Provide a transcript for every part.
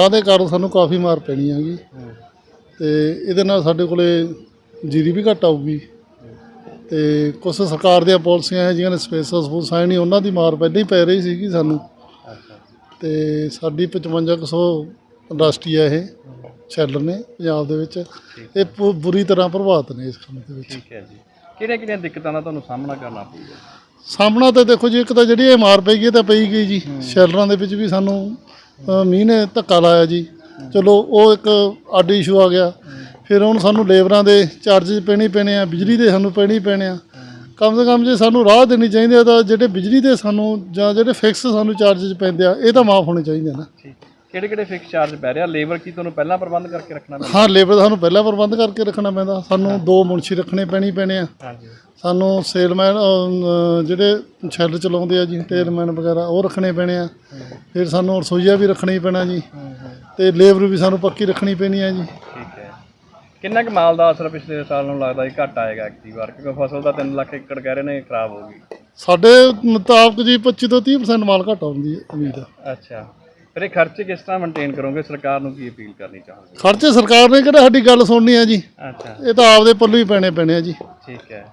ਰਾਹ ਦੇ ਕਾਰਨ ਸਾਨੂੰ ਕਾਫੀ ਮਾਰ ਪੈਣੀ ਹੈਗੀ। ਤੇ ਇਹਦੇ ਨਾਲ ਸਾਡੇ ਕੋਲੇ ਜੀਰੀ ਵੀ ਘੱਟ ਆਊਗੀ। ਤੇ ਕੁਝ ਸਰਕਾਰ ਦੀਆਂ ਪਾਲਿਸੀਆਂ ਹੈ ਜਿਹੀਆਂ ਨੇ ਸਪੇਸ ਸਪੂਸ ਹੈ ਨਹੀਂ ਉਹਨਾਂ ਦੀ ਮਾਰ ਪਹਿਲਾਂ ਹੀ ਪੈ ਰਹੀ ਸੀਗੀ ਸਾਨੂੰ। ਤੇ ਸਾਡੀ 5500 ਇੰਡਸਟਰੀ ਹੈ ਇਹ ਸ਼ੈਲਰ ਨੇ ਪੰਜਾਬ ਦੇ ਵਿੱਚ। ਇਹ ਪੁ- ਬੁਰੀ ਤਰ੍ਹਾਂ ਪ੍ਰਭਾਵਿਤ ਨੇ ਇਸ ਕੰਮ ਦੇ ਵਿੱਚ। ਠੀਕ ਹੈ ਜੀ। ਕਿਹੜੀਆਂ ਕਿਹੜੀਆਂ ਦਿੱਕਤਾਂ ਦਾ ਤੁਹਾਨੂੰ ਸਾਹਮਣਾ ਕਰਨਾ ਪਊਗਾ? ਸਾਹਮਣਾ ਤਾਂ ਦੇਖੋ ਜੀ ਇੱਕ ਤਾਂ ਜਿਹੜੀ ਇਹ ਮਾਰ ਪਈ ਗਈ ਇਹ ਤਾਂ ਪਈ ਗਈ ਜੀ। ਸ਼ੈਲਰਾਂ ਦੇ ਵਿੱਚ ਵੀ ਸਾਨੂੰ ਮੀਂਹ ਨੇ ਧੱਕਾ ਲਾਇਆ ਜੀ। ਚਲੋ, ਉਹ ਇੱਕ ਅੱਡ ਇਸ਼ੂ ਆ ਗਿਆ। ਫਿਰ ਹੁਣ ਸਾਨੂੰ ਲੇਬਰਾਂ ਦੇ ਚਾਰजेस ਪੈਣੇ ਪੈਣੇ ਆ, ਬਿਜਲੀ ਦੇ ਸਾਨੂੰ ਪੈਣੇ ਪੈਣੇ ਆ। ਕਮ ਸੇ ਕਮ ਜੇ ਸਾਨੂੰ ਰਾਹ ਦੇਣੀ ਚਾਹੀਦੀ ਆ ਤਾਂ ਜਿਹੜੇ ਬਿਜਲੀ ਦੇ ਸਾਨੂੰ ਜਾਂ ਜਿਹੜੇ ਫਿਕਸ ਸਾਨੂੰ ਚਾਰजेस ਪੈਂਦੇ ਆ, ਇਹ ਤਾਂ ਮਾਫ ਹੋਣੇ ਚਾਹੀਦੇ ਨਾ। ਕਿਹੜੇ ਕਿਹੜੇ ਫਿਕਸ ਚਾਰਜ ਪੈ ਰਿਹਾ ਲੇਬਰ ਕੀ ਤੁਹਾਨੂੰ ਪਹਿਲਾਂ ਪ੍ਰਬੰਧ ਕਰਕੇ ਰੱਖਣਾ ਪੈਂਦਾ? ਹਾਂ ਲੇਬਰ ਦਾ ਸਾਨੂੰ ਪਹਿਲਾਂ ਪ੍ਰਬੰਧ ਕਰਕੇ ਰੱਖਣਾ ਪੈਂਦਾ। ਸਾਨੂੰ ਦੋ ਮੁਨਸ਼ੀ ਰੱਖਣੇ ਪੈਣੀ ਪੈਣੇ ਆ। ਹਾਂਜੀ। ਸਾਨੂੰ ਸੇਲਮੈਨ ਜਿਹੜੇ ਛੱਲ ਚਲਾਉਂਦੇ ਆ ਜੀ ਟੇਲਮੈਨ ਵਗੈਰਾ ਉਹ ਰੱਖਣੇ ਪੈਣੇ ਆ। ਫਿਰ ਸਾਨੂੰ ਰਸੋਈਆ ਵੀ ਰੱਖਣਾ ਪੈਣਾ ਜੀ। ਤੇ ਲੇਬਰ ਵੀ ਸਾਨੂੰ ਪੱਕੀ ਰੱਖਣੀ ਪੈਣੀ ਆ ਜੀ। ਠੀਕ ਹੈ। ਕਿੰਨਾ ਕੁ ਮਾਲ ਦਾ ਅਸਰ ਪਿਛਲੇ ਸਾਲ ਨੂੰ ਲੱਗਦਾ ਜੀ? ਘੱਟ ਆਏਗਾ ਐਕਟੀ ਵਾਰ ਕਿਉਂਕਿ ਫਸਲ ਦਾ 3 ਲੱਖ ਏਕੜ ਕਹਿ ਰਹੇ ਨੇ ਖਰਾਬ ਹੋ ਗਈ। ਸਾਡੇ ਮੁਤਾਬਕ ਜੀ 25 ਤੋਂ 30% ਮਾਲ ਘੱਟ ਆਉਂਦੀ ਹੈ ਉਮੀਦ ਆ ਅੱਛਾ। ਫਿਰ ਇਹ ਖਰਚੇ ਕਿਸ ਤਰ੍ਹਾਂ ਮੇਨਟੇਨ ਕਰੋਗੇ? ਸਰਕਾਰ ਨੂੰ ਕੀ ਅਪੀਲ ਕਰਨੀ ਚਾਹੋਗੇ? ਖਰਚੇ ਸਰਕਾਰ ਨੇ ਕਿਹੜਾ ਸਾਡੀ ਗੱਲ ਸੁਣਨੀ ਆ ਜੀ? ਅੱਛਾ। ਇਹ ਤਾਂ ਆਪਦੇ ਪੱਲੂ ਹੀ ਪੈਣੇ ਪੈਣੇ ਆ ਜੀ। ਠੀਕ ਹੈ।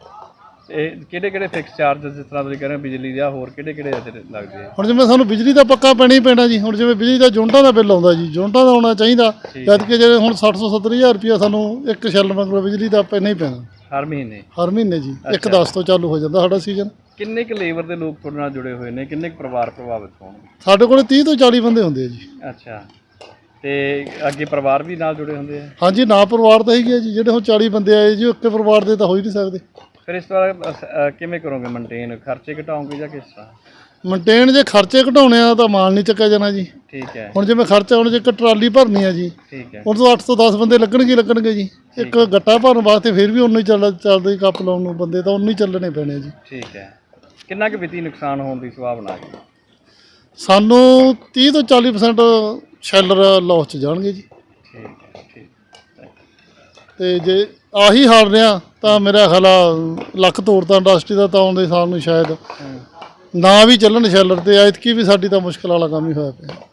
ਇਹ ਕਿਹੜੇ ਕਿਹੜੇ ਫਿਕਸ ਚਾਰजेस ਜਿਸ ਤਰ੍ਹਾਂ ਤੁਸੀਂ ਕਹਿ ਰਹੇ ਹੋ ਬਿਜਲੀ ਦਾ ਹੋਰ ਕਿਹੜੇ ਕਿਹੜੇ ਲੱਗਦੇ ਆ? ਹੁਣ ਜਿਵੇਂ ਸਾਨੂੰ ਬਿਜਲੀ ਦਾ ਪੱਕਾ ਪੈਣਾ ਹੀ ਪੈਣਾ ਜੀ। ਹੁਣ ਜਿਵੇਂ ਬਿਜਲੀ ਦਾ ਯੂਨਿਟਾਂ ਦਾ ਬਿੱਲ ਆਉਂਦਾ ਜੀ ਯੂਨਿਟਾਂ ਦਾ ਆਉਣਾ ਚਾਹੀਦਾ। ਜਦ ਕਿ ਜਿਹੜੇ ਹੁਣ 60 ਤੋਂ 70 ਹਜ਼ਾਰ ਰੁਪਇਆ ਸਾਨੂੰ ਇੱਕ ਸ਼ੈਲ ਮਗਰ ਬਿਜਲੀ ਦਾ ਪੈਣਾ ਹੀ ਪੈਣਾ। ਹਰ ਮਹੀਨੇ? ਹਰ ਮਹੀਨੇ ਜੀ। ਇੱਕ 10 ਤੋਂ ਚਾਲੂ ਹੋ ਜਾਂਦਾ ਸਾਡਾ ਸੀਜ਼ਨ। ਕਿੰਨੇ ਕੁ ਲੇਬਰ ਦੇ ਲੋਕ ਤੁਹਾਡੇ ਨਾਲ ਜੁੜੇ ਹੋਏ ਨੇ? ਕਿੰਨੇ ਕੁ ਪਰਿਵਾਰ ਪ੍ਰਭਾਵਿਤ ਹੋਣਗੇ ਸਾਡੇ ਕੋਲ 30 ਤੋਂ 40 ਬੰਦੇ ਹੁੰਦੇ ਆ ਜੀ। ਅੱਛਾ। ਤੇ ਅੱਗੇ ਪਰਿਵਾਰ ਵੀ ਨਾਲ ਜੁੜੇ ਹੁੰਦੇ ਆ? ਹਾਂਜੀ ਨਾ ਪਰਿਵਾਰ ਤਾਂ ਹੈਗੇ ਆ ਜੀ। ਜਿਹੜੇ ਹੁਣ 40 ਬੰਦੇ ਆਏ ਜੀ ਉਹ ਇੱਕੇ ਪਰਿਵਾਰ ਦੇ ਤਾਂ ਹੋ ਹੀ ਨਹੀਂ ਸਕਦੇ। ਫਿਰ ਇਸ ਵਾਰ ਕਿਵੇਂ ਕਰੋਗੇ ਮੇਨਟੇਨ ਖਰਚੇ ਘਟਾਓਗੇ ਜਾਂ ਕਿਸ ਤਰ੍ਹਾਂ? ਮੇਨਟੇਨ ਜੇ ਖਰਚੇ ਘਟਾਉਣੇ ਆ ਤਾਂ ਮਾਲ ਨਹੀਂ ਚੱਕਿਆ ਜਾਣਾ ਜੀ। ਠੀਕ ਹੈ। ਹੁਣ ਜਿਵੇਂ ਖਰਚਾ ਹੁਣ ਜੇ ਇੱਕ ਟਰਾਲੀ ਭਰਨੀ ਆ ਜੀ ਠੀਕ ਹੈ। ਹੁਣ ਤੋਂ 8 ਤੋਂ 10 ਬੰਦੇ ਲੱਗਣਗੇ ਹੀ ਲੱਗਣਗੇ ਜੀ। ਇੱਕ ਗੱਟਾ ਭਰਨ ਵਾਸਤੇ ਫਿਰ ਵੀ ਉਨਾ ਹੀ ਚੱਲ ਚੱਲਦਾ ਕੱਪ ਲਾਉਣ ਨੂੰ ਬੰਦੇ ਤਾਂ ਉਨੇ ਹੀ ਚੱਲਣੇ ਪੈਣੇ ਆ ਜੀ। ਠੀਕ ਹੈ। ਕਿੰਨਾ ਕੁ ਵਿੱਤੀ ਨੁਕਸਾਨ ਹੋਣ ਦੀ ਸੰਭਾਵਨਾ ਹੈ? ਸਾਨੂੰ 30 ਤੋਂ 40% ਸ਼ੈਲਰ ਲਾਸ ਚ ਜਾਣਗੇ ਜੀ। ਠੀਕ ਹੈ ਠੀਕ ਤੇ ਜੇ ਆਹੀ ਹਾਲ ਰਿਹਾ ਤਾਂ ਮੇਰਾ ਖਿਆਲ ਆ ਲੱਖ ਤੋੜਤਾ ਇੰਡਸਟਰੀ ਦਾ ਤਾਂ ਆਉਂਦੇ ਸਾਲ ਨੂੰ ਸ਼ਾਇਦ। ਨਾ ਵੀ ਚੱਲਣ ਸ਼ੈਲਰ ਤੇ ਐਤਕੀ ਵੀ ਸਾਡੀ ਤਾਂ ਮੁਸ਼ਕਲ ਵਾਲਾ ਕੰਮ ਹੀ ਹੋਇਆ ਪਿਆ।